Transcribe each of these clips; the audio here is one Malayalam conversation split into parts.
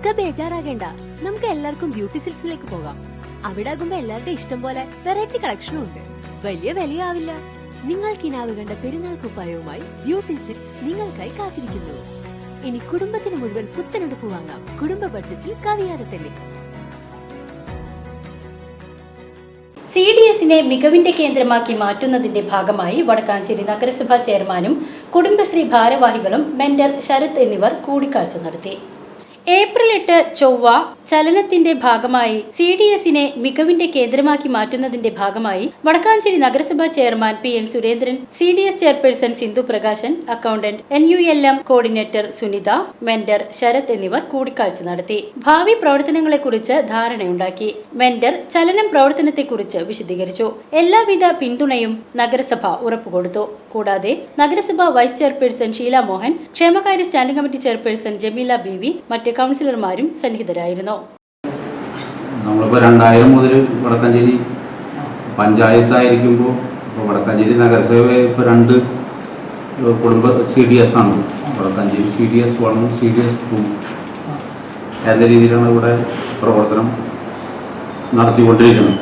ഇക്ക ബേജാറാകേണ്ട. നമുക്ക് എല്ലാവർക്കും ബ്യൂട്ടി സിൽസിലേക്ക് പോകാം. അവിടെ ആകുമ്പോ എല്ലാവരുടെ ഇഷ്ടം പോലെ വെറൈറ്റി കളക്ഷനും ഉണ്ട്. വലിയ വിലയാവില്ല. നിങ്ങൾ കിനാവ് കണ്ട പെരുന്നാൾ കുപ്പായവുമായി ബ്യൂട്ടി സിൽസ് നിങ്ങൾക്കായി കാത്തിരിക്കുന്നു. ഇനി കുടുംബത്തിന് മുഴുവൻ പുത്തനെടുപ്പ് വാങ്ങാം. കുടുംബ ബഡ്ജറ്റിൽ കവിയാതെ തന്നെ. സി ഡി എസിനെ മികവിന്റെ കേന്ദ്രമാക്കി മാറ്റുന്നതിന്റെ ഭാഗമായി വടക്കാഞ്ചേരി നഗരസഭാ ചെയർമാനും കുടുംബശ്രീ ഭാരവാഹികളും മെന്റർ ശരത് എന്നിവർ കൂടിക്കാഴ്ച നടത്തി. ഏപ്രിൽ എട്ട് ചൊവ്വ ചലനത്തിന്റെ ഭാഗമായി സി ഡി എസിനെ മികവിന്റെ കേന്ദ്രമാക്കി മാറ്റുന്നതിന്റെ ഭാഗമായി വടക്കാഞ്ചേരി നഗരസഭാ chairman P N Surendran C D S chairperson Sindhu Prakashan accountant N U L M coordinator Sunitha mentor Sarath എന്നിവർ കൂടിക്കാഴ്ച നടത്തി. ഭാവി പ്രവർത്തനങ്ങളെക്കുറിച്ച് ധാരണയുണ്ടാക്കി. മെന്റർ ചലനം പ്രവർത്തനത്തെക്കുറിച്ച് വിശദീകരിച്ചു. എല്ലാവിധ പിന്തുണയും നഗരസഭ ഉറപ്പുകൊടുത്തു. കൂടാതെ നഗരസഭാ വൈസ് ചെയർപേഴ്സൺ ഷീല മോഹൻ ക്ഷേമകാര്യ standing committee chairperson Jameela Beevi മറ്റ് കൗൺസിലർമാരും സന്നിഹിതരായിരുന്നു. നമ്മളിപ്പോൾ രണ്ടായിരം മുതൽ വടക്കാഞ്ചേരി പഞ്ചായത്തായിരിക്കുമ്പോൾ ഇപ്പോൾ വടക്കഞ്ചേരി നഗരസഭ ഇപ്പോൾ രണ്ട് കുടുംബ സി ഡി എസ് ആണ്. വടക്കഞ്ചേരി സി ഡി എസ് വണ്ണും സി ഡി എസ് ടു എന്ന രീതിയിലാണ് ഇവിടെ പ്രവർത്തനം നടത്തിക്കൊണ്ടിരിക്കുന്നത്.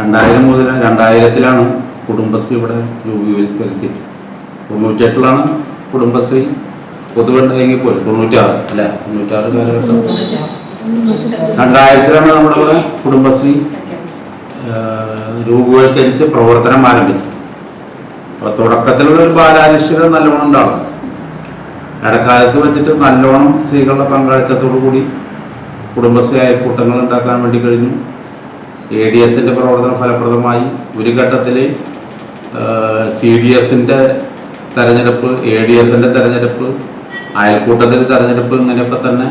രണ്ടായിരം മുതൽ രണ്ടായിരത്തിലാണ് കുടുംബശ്രീ ഇവിടെ രൂപീകരിച്ചത് തൊണ്ണൂറ്റെട്ടിലാണ് കുടുംബശ്രീ. പൊതുവെങ്കിൽ പോലും തൊണ്ണൂറ്റാറ് അല്ല? തൊണ്ണൂറ്റാറ് കാലഘട്ടം. രണ്ടായിരത്തിലാണ് നമ്മുടെ ഇവിടെ കുടുംബശ്രീ രൂപവൽക്കരിച്ച് പ്രവർത്തനം ആരംഭിച്ചു അപ്പൊ തുടക്കത്തിലുള്ള ഒരു ബാലാരിഷ്ടത നല്ലോണം ഉണ്ടാവും. ഇടക്കാലത്ത് വെച്ചിട്ട് നല്ലോണം സ്ത്രീകളുടെ പങ്കാളിത്തത്തോടു കൂടി കുടുംബശ്രീ അയൽക്കൂട്ടങ്ങൾ ഉണ്ടാക്കാൻ വേണ്ടി കഴിഞ്ഞു. എ ഡി എസിന്റെ പ്രവർത്തനം ഫലപ്രദമായി. ഒരു ഘട്ടത്തിൽ സി ഡി എസിന്റെ തെരഞ്ഞെടുപ്പ് എ ഡി എസിന്റെ തെരഞ്ഞെടുപ്പ് അയൽക്കൂട്ടത്തിന്റെ തെരഞ്ഞെടുപ്പ് ഇങ്ങനെയൊക്കെ തന്നെ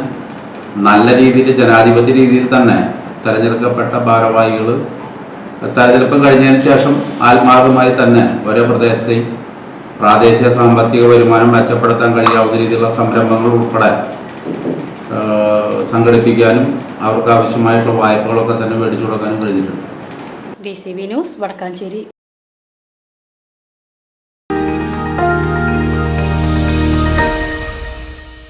നല്ല രീതിയിൽ ജനാധിപത്യ രീതിയിൽ തന്നെ തെരഞ്ഞെടുക്കപ്പെട്ട ഭാരവാഹികൾ തെരഞ്ഞെടുപ്പ് കഴിഞ്ഞതിന് ശേഷം ആത്മാർത്ഥമായി തന്നെ ഓരോ പ്രദേശത്തെയും പ്രാദേശിക സാമ്പത്തിക വരുമാനം മെച്ചപ്പെടുത്താൻ കഴിയാവുന്ന രീതിയിലുള്ള സംരംഭങ്ങൾ ഉൾപ്പെടെ സംഘടിപ്പിക്കാനും അവർക്ക് ആവശ്യമായിട്ടുള്ള വായ്പകളൊക്കെ തന്നെ മേടിച്ചു കൊടുക്കാനും കഴിഞ്ഞിട്ടുണ്ട്. V C B news Wadakkanchery.